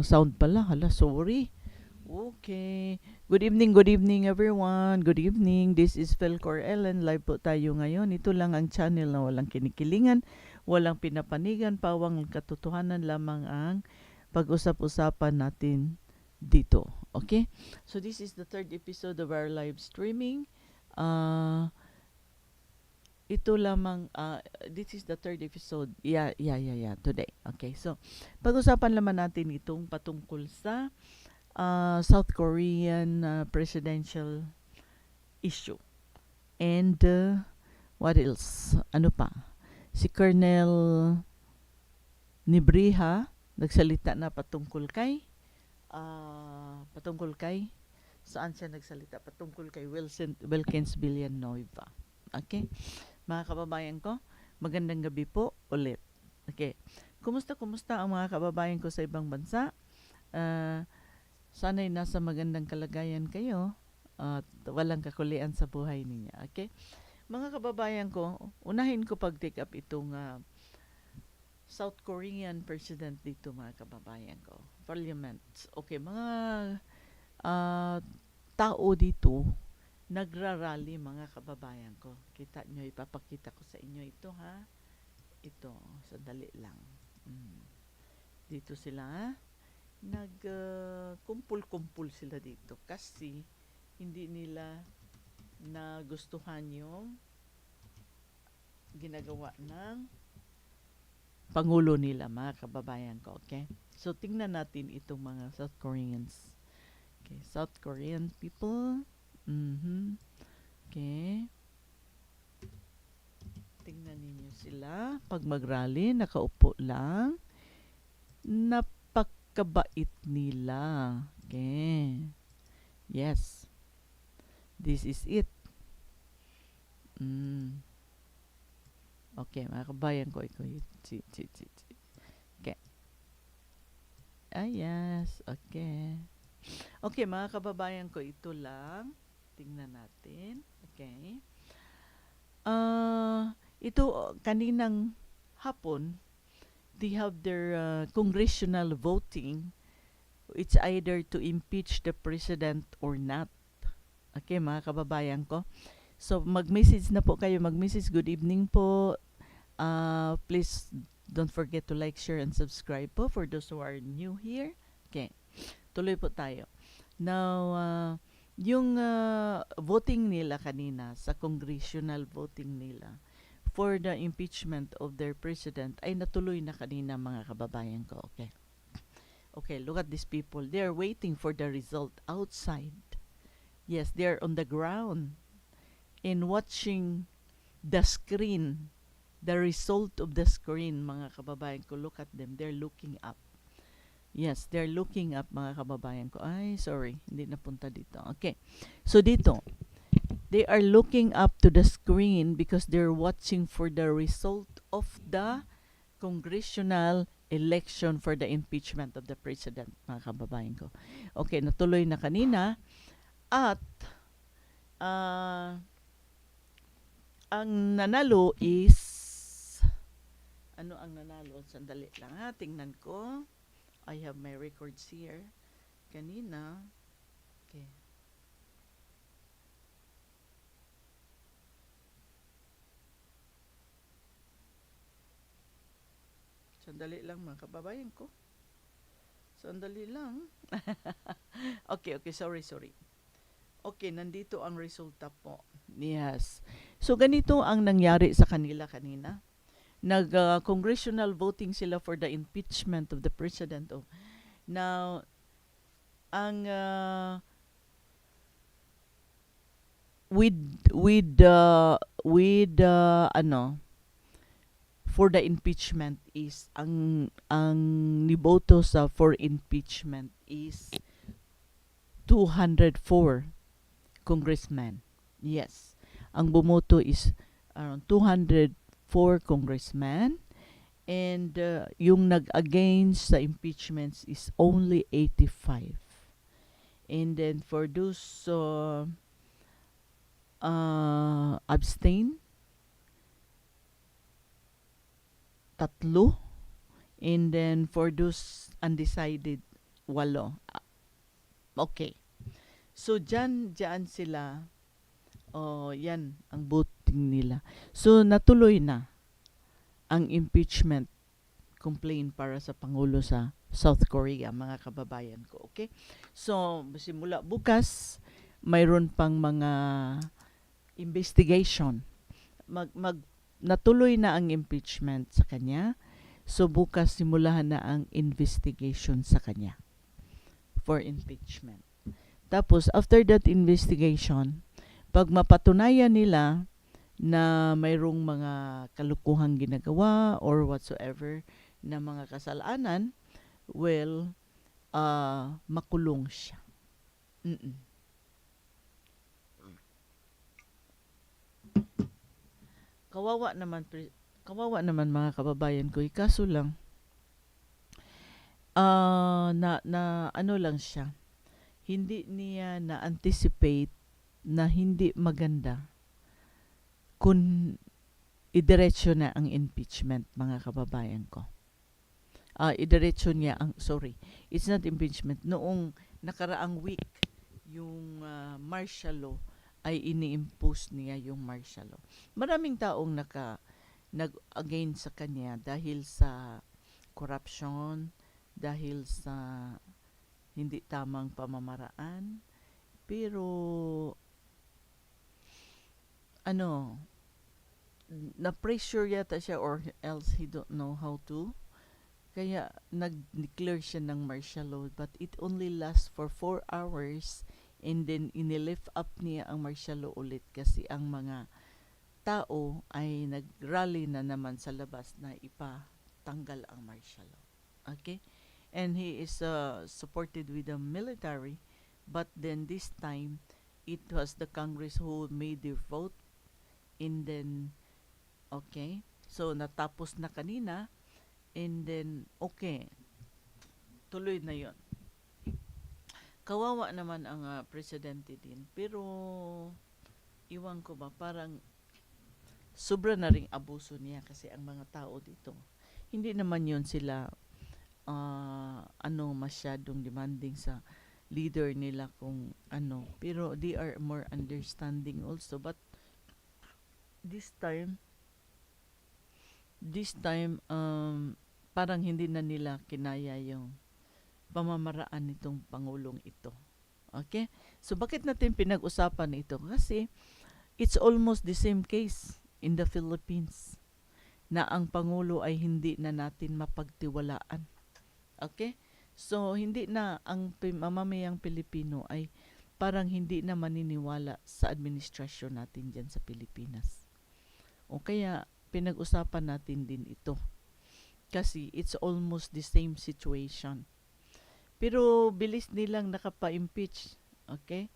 Sound pala, hala, sorry. Okay. Good evening, good evening everyone. Good evening. This is Felcor Ellen. Live po tayo ngayon. Ito lang ang channel na walang kinikilingan, walang pinapanigan, pawang katotohanan lamang ang pag-usap-usapan natin dito. Okay? So this is the third episode of our live streaming. Uh, ito lamang, uh, this is the third episode. Yeah, yeah, yeah, yeah, today. Okay, so pag-usapan naman natin itong patungkol sa uh, South Korean uh, presidential issue. And uh, what else? Ano pa? Si Colonel Nibriha nagsalita na patungkol kay uh, patungkol kay saan siya nagsalita patungkol kay Wilson Wilkins Villanueva. Okay? Mga kababayan ko, magandang gabi po ulit. Okay. Kumusta kumusta ang mga kababayan ko sa ibang bansa? Uh, sana'y nasa magandang kalagayan kayo at walang kakulian sa buhay ninyo. Okay? Mga kababayan ko, unahin ko pag-take up itong uh, South Korean president dito mga kababayan ko. Parliament. Okay, mga uh, tao dito nagrarally mga kababayan ko. Kita nyo, ipapakita ko sa inyo ito ha. Ito, sandali lang. Mm. Dito sila. Nagkumpul-kumpul uh, sila dito kasi hindi nila nagustuhan yung ginagawa ng pangulo nila mga kababayan ko. Okay? So, tingnan natin itong mga South Koreans. Okay, South Korean people Mm-hmm. Okay. Tingnan ninyo sila. Pag mag-rally, nakaupo lang. Napakabait nila. Okay. Yes. This is it. Mm. Okay, mga kabayan ko, ikaw si, si, si, si. Okay. Ah, yes. Okay. Okay, mga kababayan ko, ito lang tingnan natin. Okay. Uh, ito, kaninang hapon, they have their uh, congressional voting. It's either to impeach the president or not. Okay, mga kababayan ko. So, mag-message na po kayo. Mag-message. Good evening po. Uh, please don't forget to like, share, and subscribe po for those who are new here. Okay. Tuloy po tayo. Now, uh, yung uh, voting nila kanina sa congressional voting nila for the impeachment of their president ay natuloy na kanina mga kababayan ko. Okay. Okay, look at these people. They're waiting for the result outside. Yes, they're on the ground in watching the screen, the result of the screen, mga kababayan ko. Look at them. They're looking up. Yes, they're looking up mga kababayan ko. Ay, sorry, hindi napunta dito. Okay. So dito, they are looking up to the screen because they're watching for the result of the congressional election for the impeachment of the president, mga kababayan ko. Okay, natuloy na kanina. At, uh, ang nanalo is, ano ang nanalo? Sandali lang ha, tingnan ko. I have my records here. Kanina, okay. Sandali lang mga kababayan ko. Sandali lang. okay, okay, sorry, sorry. Okay, nandito ang resulta po. Yes. So, ganito ang nangyari sa kanila kanina nag uh, congressional voting sila for the impeachment of the president oh. now ang uh, with with uh, with uh, ano for the impeachment is ang ang niboto sa for impeachment is 204 congressmen yes ang bumoto is around 200 four congressmen and uh, yung nag-against sa impeachments is only 85. And then for those uh, uh, abstain, tatlo. And then for those undecided, walo. Ah, Okay. So, dyan, dyan sila, oh, yan, ang voting nila. So, natuloy na ang impeachment complaint para sa Pangulo sa South Korea, mga kababayan ko. Okay? So, simula bukas, mayroon pang mga investigation. Mag, mag, natuloy na ang impeachment sa kanya. So, bukas simulahan na ang investigation sa kanya for impeachment. Tapos, after that investigation, pag mapatunayan nila na mayroong mga kalukuhang ginagawa or whatsoever na mga kasalanan, well, uh, makulong siya. Mm-mm. Kawawa naman, pre- kawawa naman mga kababayan ko. Kaso lang, ah na, na ano lang siya, hindi niya na-anticipate na hindi maganda kung idiretso na ang impeachment, mga kababayan ko. Ah, idiretso niya ang, sorry, it's not impeachment. Noong nakaraang week, yung ah, martial law ay ini-impose niya yung martial law. Maraming taong naka nag-against sa kanya dahil sa corruption, dahil sa hindi tamang pamamaraan. Pero ano, na-pressure yata siya or else he don't know how to. Kaya nag-declare siya ng martial law but it only lasts for 4 hours and then inilift up niya ang martial law ulit kasi ang mga tao ay nag-rally na naman sa labas na ipatanggal ang martial law. Okay? And he is uh, supported with the military but then this time it was the Congress who made their vote and then okay so natapos na kanina. And then okay tuloy na yon kawawa naman ang ah, presidente din. Pero iwan ko ba parang sobra na ring abuso niya kasi ang mga tao dito. Hindi naman yon sila ah, ano masyadong demanding sa leader nila kung ano. Pero they are more understanding also. But this time this time um parang hindi na nila kinaya yung pamamaraan nitong pangulong ito. Okay? So bakit natin pinag-usapan ito? Kasi it's almost the same case in the Philippines na ang pangulo ay hindi na natin mapagtiwalaan. Okay? So hindi na ang mamamayang Pilipino ay parang hindi na maniniwala sa administrasyon natin diyan sa Pilipinas. O kaya pinag-usapan natin din ito. Kasi it's almost the same situation. Pero bilis nilang nakapa-impeach. Okay?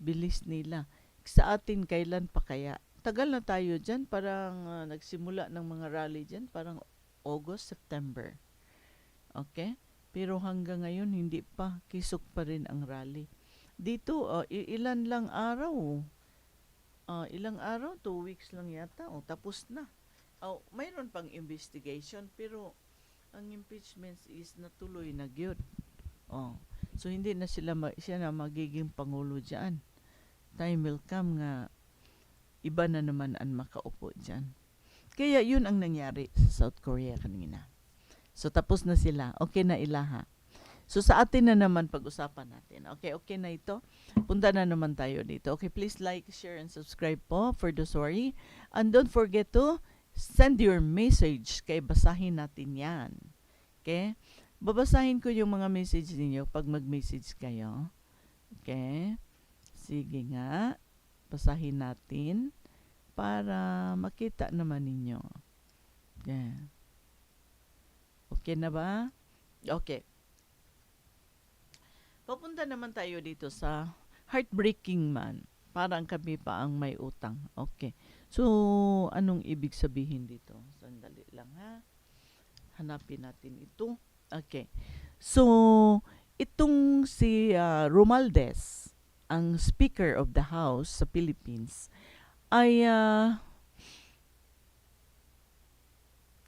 Bilis nila. Sa atin, kailan pa kaya? Tagal na tayo dyan. Parang ah, nagsimula ng mga rally dyan. Parang August, September. Okay? Pero hanggang ngayon, hindi pa. Kisok pa rin ang rally. Dito, ah, i- ilan lang araw. Ah, ilang araw? Two weeks lang yata. O, tapos na. Oh, mayroon pang investigation pero ang impeachment is natuloy na gyud. Oh. So hindi na sila ma- siya na magiging pangulo diyan. Time will come nga iba na naman ang makaupo diyan. Kaya yun ang nangyari sa South Korea kanina. So tapos na sila. Okay na ilaha. So sa atin na naman pag-usapan natin. Okay, okay na ito. Punta na naman tayo dito. Okay, please like, share, and subscribe po for the story. And don't forget to send your message kay basahin natin yan. Okay? Babasahin ko yung mga message ninyo pag mag-message kayo. Okay? Sige nga. Basahin natin para makita naman ninyo. Yeah. Okay na ba? Okay. Papunta naman tayo dito sa heartbreaking man. Parang kami pa ang may utang. Okay. So, anong ibig sabihin dito? Sandali lang ha. Hanapin natin ito. Okay. So, itong si ah, Romualdez, ang Speaker of the House sa Philippines, ay ah,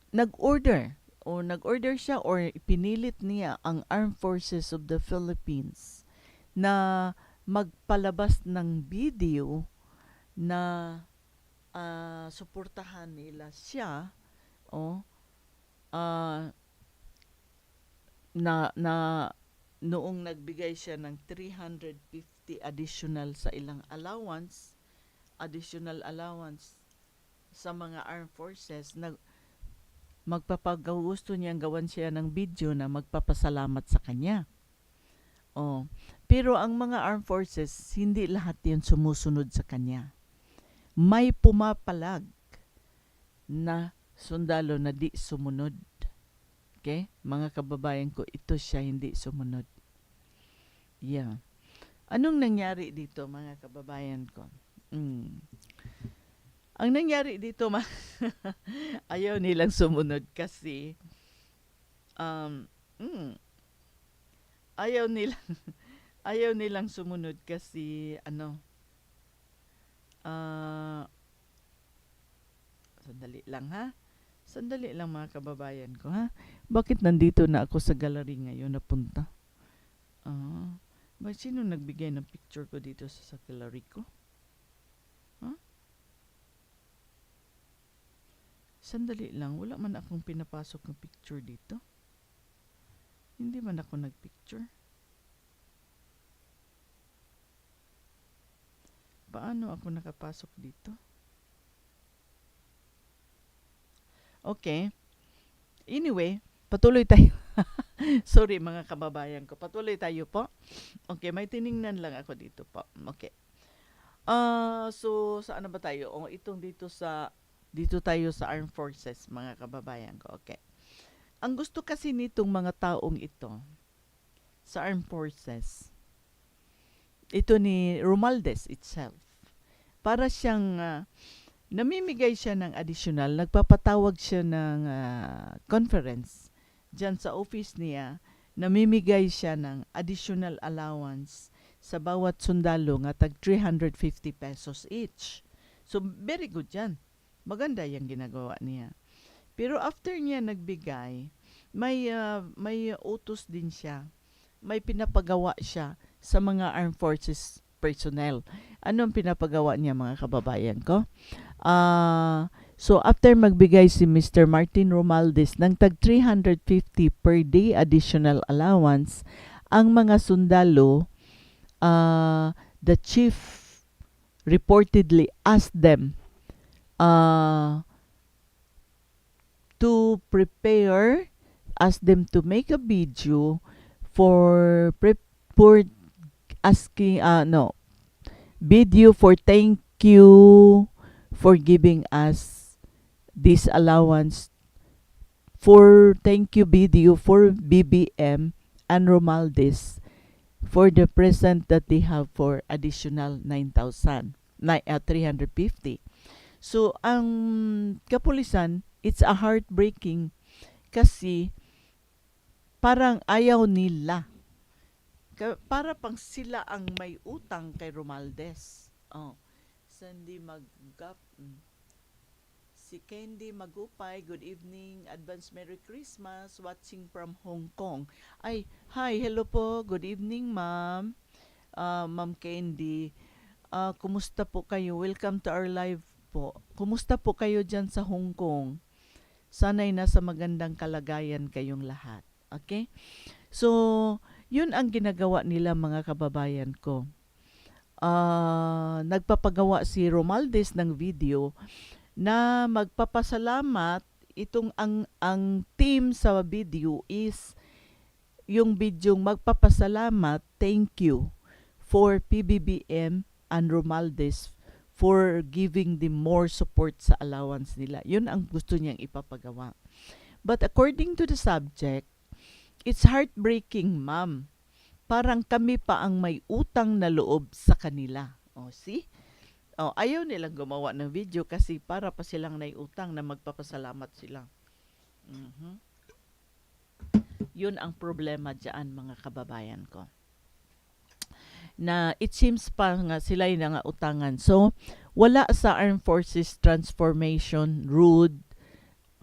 nag-order o nag-order siya or pinilit niya ang Armed Forces of the Philippines na magpalabas ng video na ah, suportahan nila siya o ah, na na noong nagbigay siya ng 350 additional sa ilang allowance additional allowance sa mga armed forces nag magpapagusto niyang gawan siya ng video na magpapasalamat sa kanya. Oh, pero ang mga armed forces hindi lahat 'yan sumusunod sa kanya. May pumapalag na sundalo na di sumunod. Okay? Mga kababayan ko, ito siya hindi sumunod. Yeah. Anong nangyari dito, mga kababayan ko? Mm. Ang nangyari dito, ma ayaw nilang sumunod kasi um, mm, ayaw nilang ayaw nilang sumunod kasi ano ah sandali lang ha? Sandali lang mga kababayan ko ha? Bakit nandito na ako sa gallery ngayon napunta? Ah ba sino nagbigay ng picture ko dito sa, sa gallery ko Sandali lang, wala man akong pinapasok ng picture dito. Hindi man ako nagpicture. Paano ako nakapasok dito? Okay. Anyway, patuloy tayo. Sorry mga kababayan ko. Patuloy tayo po. Okay, may tiningnan lang ako dito po. Okay. Ah, so saan na ba tayo? O itong dito sa dito tayo sa armed forces, mga kababayan ko. Okay. Ang gusto kasi nitong mga taong ito sa armed forces, ito ni Romualdez itself, para siyang ah, namimigay siya ng additional, nagpapatawag siya ng ah, conference dyan sa office niya, namimigay siya ng additional allowance sa bawat sundalo nga tag 350 pesos each. So, very good yan maganda yung ginagawa niya. Pero after niya nagbigay, may ah, may utos din siya. May pinapagawa siya sa mga armed forces personnel. Anong pinapagawa niya mga kababayan ko? Ah, so after magbigay si Mr. Martin Romualdez ng tag 350 per day additional allowance, ang mga sundalo, ah, the chief reportedly asked them uh, to prepare, ask them to make a video for pre- for asking uh no video for thank you for giving us this allowance for thank you video for BBM and Romaldes for the present that they have for additional 9,000 ni- uh, 350 So, ang kapulisan, it's a heartbreaking kasi parang ayaw nila. Para pang sila ang may utang kay Romaldes. Oh. Sandy Maggap. mm. Si Candy Magupay, good evening, advance Merry Christmas, watching from Hong Kong. Ay, hi, hello po, good evening ma'am. Ah, ma'am Candy. Ah, kumusta po kayo? Welcome to our live po. Kumusta po kayo dyan sa Hong Kong? Sana'y nasa magandang kalagayan kayong lahat. Okay? So, yun ang ginagawa nila mga kababayan ko. Ah, nagpapagawa si Romaldes ng video na magpapasalamat itong ang ang team sa video is yung bidyong magpapasalamat thank you for PBBM and Romaldes for giving them more support sa allowance nila. Yun ang gusto niyang ipapagawa. But according to the subject, it's heartbreaking, ma'am. Parang kami pa ang may utang na loob sa kanila. O, see? O, ayaw nilang gumawa ng video kasi para pa silang naiutang na magpapasalamat sila. Mhm. Yun ang problema dyan, mga kababayan ko na it seems pa nga sila yung nga utangan. So, wala sa Armed Forces transformation, rude,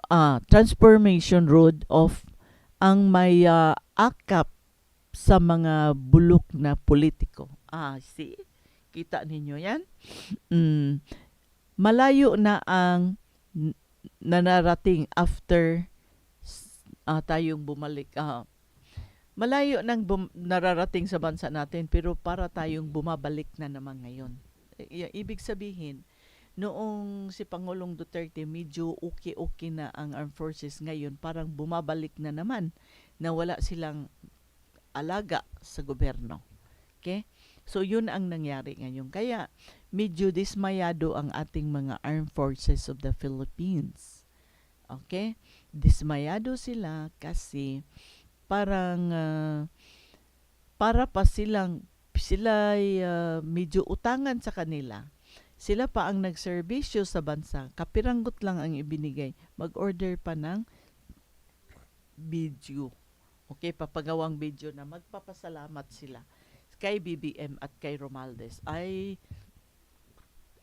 ah, transformation road of ang may ah, akap sa mga bulok na politiko. Ah, see? Kita ninyo yan? Mm, malayo na ang nanarating after ah, tayong bumalik. Ah, malayo nang bum- nararating sa bansa natin pero para tayong bumabalik na naman ngayon. I- ibig sabihin, noong si Pangulong Duterte medyo okay-okay na ang armed forces ngayon, parang bumabalik na naman na wala silang alaga sa gobyerno. Okay? So yun ang nangyari ngayon. Kaya medyo dismayado ang ating mga armed forces of the Philippines. Okay? Dismayado sila kasi parang ah, para pa silang sila medyo utangan sa kanila. Sila pa ang nagserbisyo sa bansa. Kapiranggot lang ang ibinigay. Mag-order pa ng video. Okay, papagawang video na magpapasalamat sila kay BBM at kay Romaldes. Ay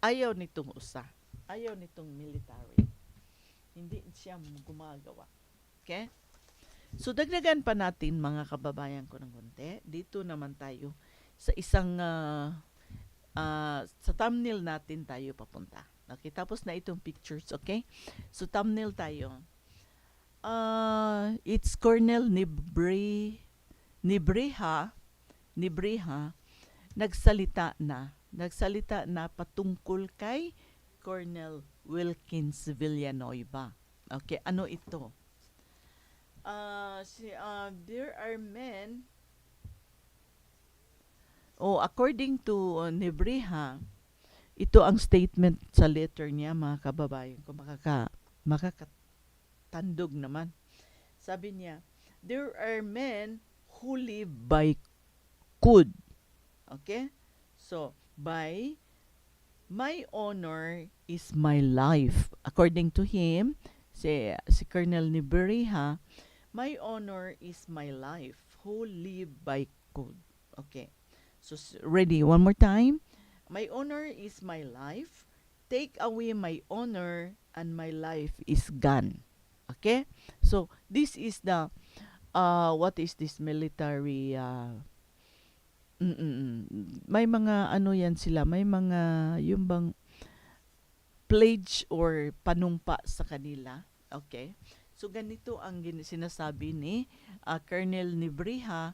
ayaw nitong usa. Ayaw nitong military. Hindi siya gumagawa. Okay? So dagdagan pa natin mga kababayan ko ng konti. Dito naman tayo sa isang ah, ah, sa thumbnail natin tayo papunta. Okay, tapos na itong pictures, okay? So thumbnail tayo. Uh, it's Cornel Nibre Nibreha Nibreha nagsalita na nagsalita na patungkol kay Cornel Wilkins Villanueva. Okay, ano ito? Uh, si, uh, there are men Oh, according to uh, Nibreha, ito ang statement sa letter niya mga kababayan ko makaka makakatandog naman. Sabi niya, there are men who live by code. Okay? So, by my honor is my life. According to him, si, si Colonel Nibreha, my honor is my life. Who live by code. Okay. So, ready, one more time. My honor is my life. Take away my honor and my life is gone. Okay? So, this is the, uh, what is this military, uh, mm-mm. may mga ano yan sila, may mga, yung bang, pledge or panumpa sa kanila. Okay? So, ganito ang sinasabi ni uh, Colonel Nibriha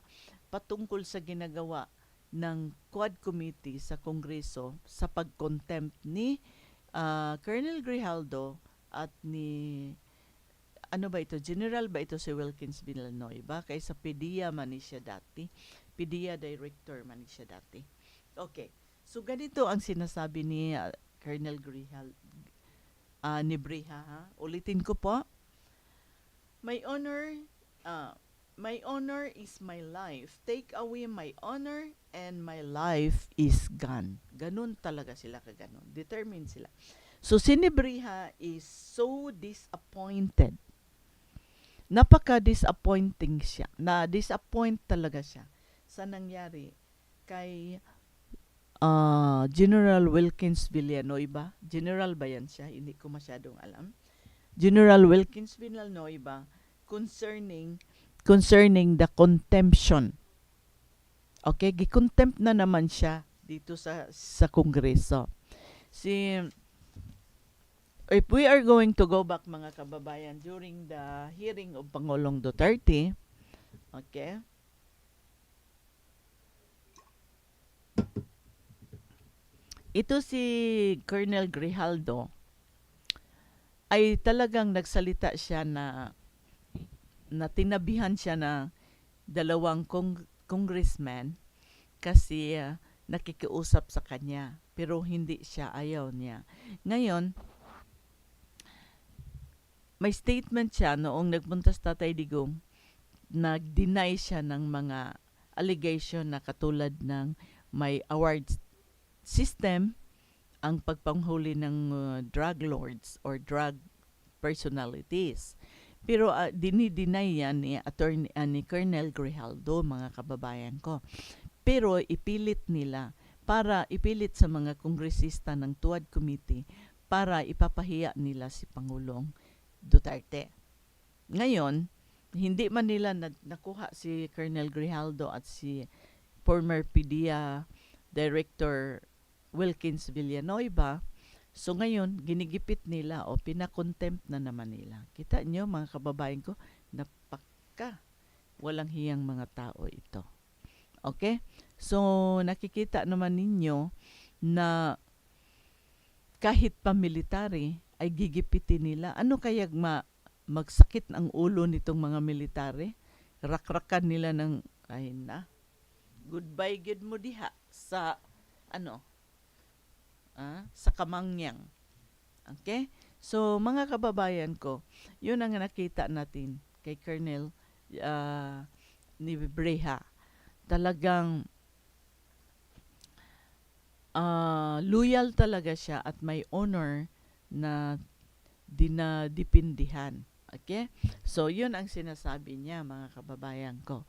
patungkol sa ginagawa ng Quad Committee sa Kongreso sa pag-contempt ni ah, Colonel Grijaldo at ni ano ba ito? General ba ito si Wilkins Villanueva? Kaysa PDEA man siya dati. PDEA Director man siya dati. Okay. So, ganito ang sinasabi ni ah, Colonel Grijal, ah, ni Briha. Ha? Ulitin ko po. My honor, ah, my honor is my life. Take away my honor and my life is gone. Ganun talaga sila kaganon. Determined sila. So si is so disappointed. Napaka-disappointing siya. Na-disappoint talaga siya sa nangyari kay ah, General Wilkins Villanueva. General ba yan siya? Hindi ko masyadong alam. General Wilkins Villanueva concerning concerning the contemption. Okay, gikontempt na naman siya dito sa sa Kongreso. Si if we are going to go back mga kababayan during the hearing of Pangulong Duterte, okay? Ito si Colonel Grijaldo ay talagang nagsalita siya na na tinabihan siya na dalawang kong, congressman kasi ah, nakikiusap sa kanya pero hindi siya ayaw niya. Ngayon, may statement siya noong nagpunta sa Tatay Digong nag-deny siya ng mga allegation na katulad ng may awards system ang pagpanghuli ng uh, drug lords or drug personalities. Pero uh, dinideny yan ni attorney uh, ni Colonel Grijaldo mga kababayan ko. Pero ipilit nila para ipilit sa mga kongresista ng Tuwad Committee para ipapahiya nila si Pangulong Duterte. Ngayon, hindi man nila na- nakuha si Colonel Grijaldo at si former PDEA Director Wilkins Villanueva. So ngayon, ginigipit nila o pinakontempt na naman nila. Kita nyo mga kababayan ko, napaka walang hiyang mga tao ito. Okay? So nakikita naman ninyo na kahit pa military ay gigipitin nila. Ano kaya ma magsakit ang ulo nitong mga military? Rakrakan nila ng ay na. Goodbye good mo diha sa ano? Ah, sa kamangyang. Okay? So mga kababayan ko, 'yun ang nakita natin kay Colonel ah, ni Breha. Talagang ah, loyal talaga siya at may honor na dinadipindihan. Okay? So, yun ang sinasabi niya, mga kababayan ko.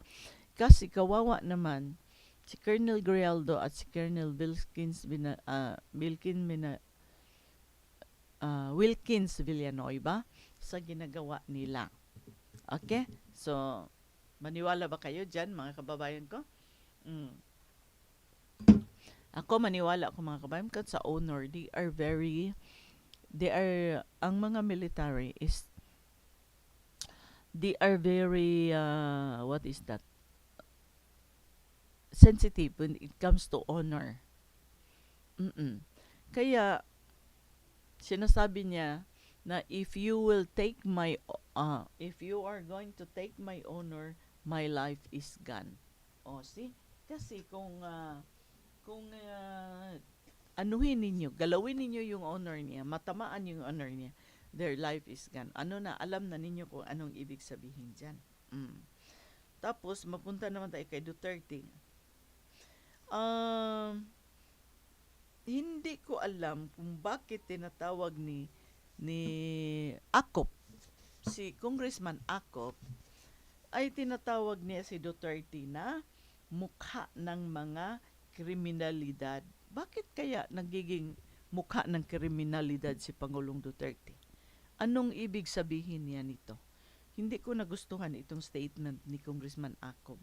Kasi kawawa naman, si Colonel Grialdo at si Colonel Wilkins, Bina, ah, Wilkin Bina, ah, Wilkins Villanueva sa ginagawa nila. Okay? So, maniwala ba kayo dyan, mga kababayan ko? Mm. Ako maniwala ako mga kabayan ko sa owner. They are very, they are, ang mga military is, they are very, uh, what is that? Sensitive when it comes to honor. Mm-mm. Kaya, sinasabi niya na if you will take my, uh, if you are going to take my honor, my life is gone. O, see? Kasi kung, uh, kung uh, anuhin ninyo, galawin ninyo yung honor niya, matamaan yung honor niya, their life is gone. Ano na, alam na ninyo kung anong ibig sabihin dyan. Mm. Tapos, mapunta naman tayo kay Duterte. Um, hindi ko alam kung bakit tinatawag ni ni Akop, si Congressman Akop, ay tinatawag niya si Duterte na mukha ng mga kriminalidad. Bakit kaya nagiging mukha ng kriminalidad si Pangulong Duterte? Anong ibig sabihin niya nito? Hindi ko nagustuhan itong statement ni Congressman Acob.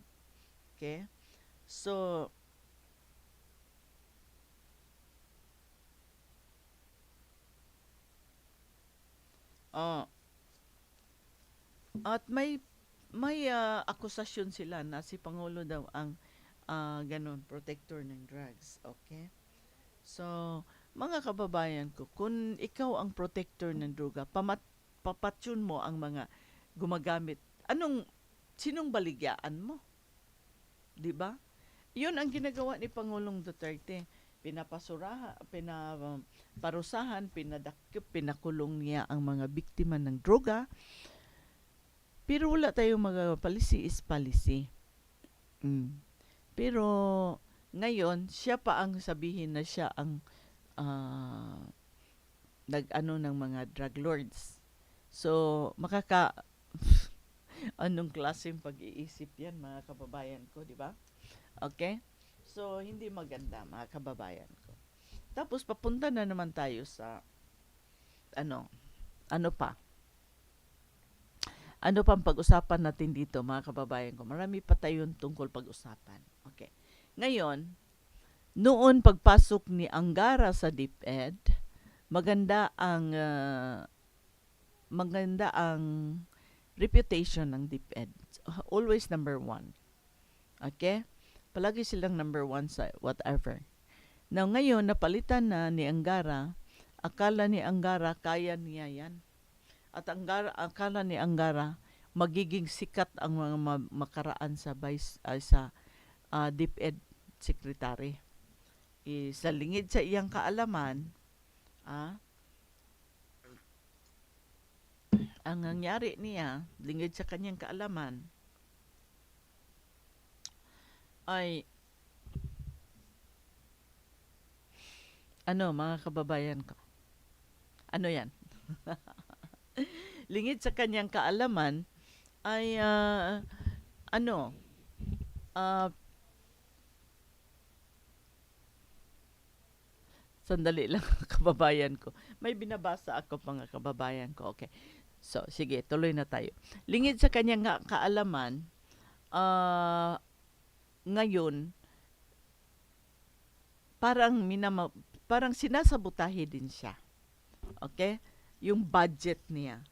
Okay? So, ah at may may ah, akusasyon sila na si Pangulo daw ang ah, ganun, protector ng drugs. Okay? So, mga kababayan ko, kung ikaw ang protector ng droga, pamat, papatsyon mo ang mga gumagamit. Anong, sinong baligyaan mo? 'Di ba? 'Yun ang ginagawa ni Pangulong Duterte. Pinapasuraha, pinaparusahan, pinadakip, pinakulong niya ang mga biktima ng droga. Pero wala tayong mga policy is policy. Mm. Pero ngayon, siya pa ang sabihin na siya ang ah, nag-ano ng mga drug lords. So, makaka anong klaseng pag-iisip yan, mga kababayan ko, di ba? Okay? So, hindi maganda, mga kababayan ko. Tapos, papunta na naman tayo sa, ano, ano pa? Ano pang pag-usapan natin dito, mga kababayan ko? Marami pa tayong tungkol pag-usapan. Okay. Ngayon, noon pagpasok ni Angara sa DepEd, maganda ang ah, maganda ang reputation ng DepEd. Always number one. Okay? Palagi silang number one sa whatever. Now, ngayon, napalitan na ni Angara, akala ni Angara, kaya niya yan. At Angara, akala ni Angara, magiging sikat ang mga ma- makaraan sa vice, ah, sa ah, DepEd secretary. Eh, sa lingid sa iyang kaalaman, ah, ang nangyari niya, lingid sa kanyang kaalaman, ay ano mga kababayan ko? Ano yan? Lingid sa kanyang kaalaman ay ah, ano ah, sandali lang kababayan ko. May binabasa ako mga kababayan ko. Okay. So, sige, tuloy na tayo. Lingid sa kanyang kaalaman, ah, ngayon, parang minama, parang sinasabutahe din siya. Okay? Yung budget niya.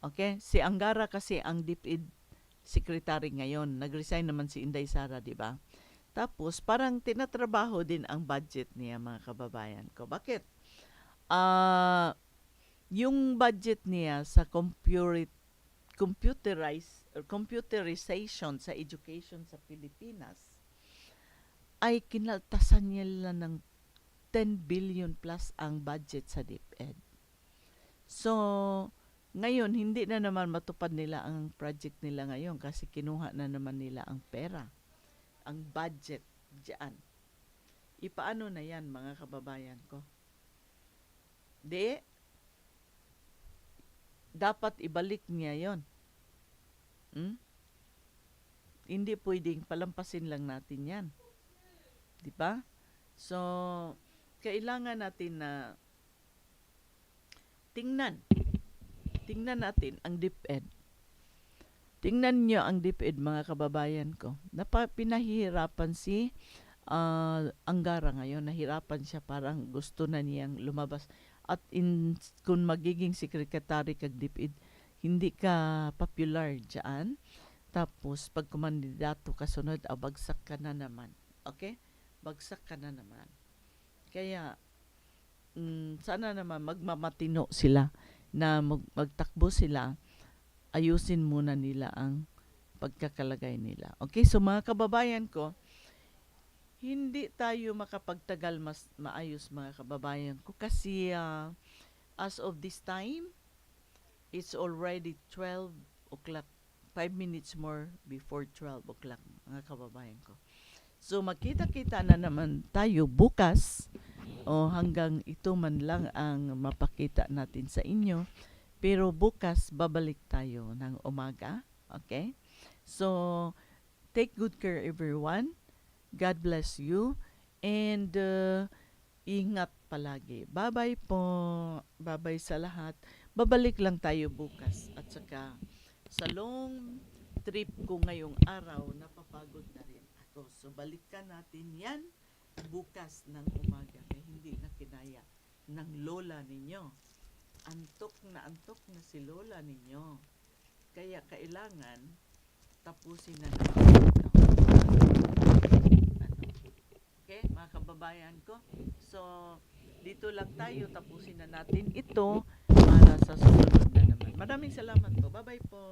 Okay? Si Angara kasi ang DepEd secretary ngayon. Nag-resign naman si Inday Sara, di ba? Tapos, parang tinatrabaho din ang budget niya, mga kababayan ko. Bakit? Ah, yung budget niya sa computer computerize computerization sa education sa Pilipinas ay kinaltasan niya ng 10 billion plus ang budget sa DepEd. So, ngayon, hindi na naman matupad nila ang project nila ngayon kasi kinuha na naman nila ang pera, ang budget diyan. Ipaano na yan, mga kababayan ko? Di, dapat ibalik niya yon. Hmm? Hindi pwedeng palampasin lang natin yan. Di ba? So, kailangan natin na tingnan. Tingnan natin ang DepEd. Tingnan nyo ang DepEd, mga kababayan ko. Napa, pinahihirapan si ah, Anggara ngayon. Nahirapan siya parang gusto na niyang lumabas. At in, kung magiging sekretary kag DepEd, hindi ka popular dyan. Tapos, pag kumandidato ka sunod, ah, bagsak ka na naman. Okay? Bagsak ka na naman. Kaya, mm, sana naman magmamatino sila na mag- magtakbo sila, ayusin muna nila ang pagkakalagay nila. Okay, so mga kababayan ko, hindi tayo makapagtagal mas maayos mga kababayan ko kasi ah, as of this time, it's already 12 o'clock. 5 minutes more before 12 o'clock mga kababayan ko. So magkita-kita na naman tayo bukas o hanggang ito man lang ang mapakita natin sa inyo. Pero bukas babalik tayo ng umaga. Okay? So take good care everyone. God bless you. And uh, ingat palagi. Bye-bye po. Bye-bye sa lahat. Babalik lang tayo bukas. At saka sa long trip ko ngayong araw, napapagod na ako. So balikan natin yan bukas ng umaga kaya hindi na kinaya ng lola ninyo. Antok na antok na si lola ninyo. Kaya kailangan tapusin na natin? Okay, mga kababayan ko. So, dito lang tayo. Tapusin na natin ito para sa susunod na naman. Maraming salamat po. Bye-bye po.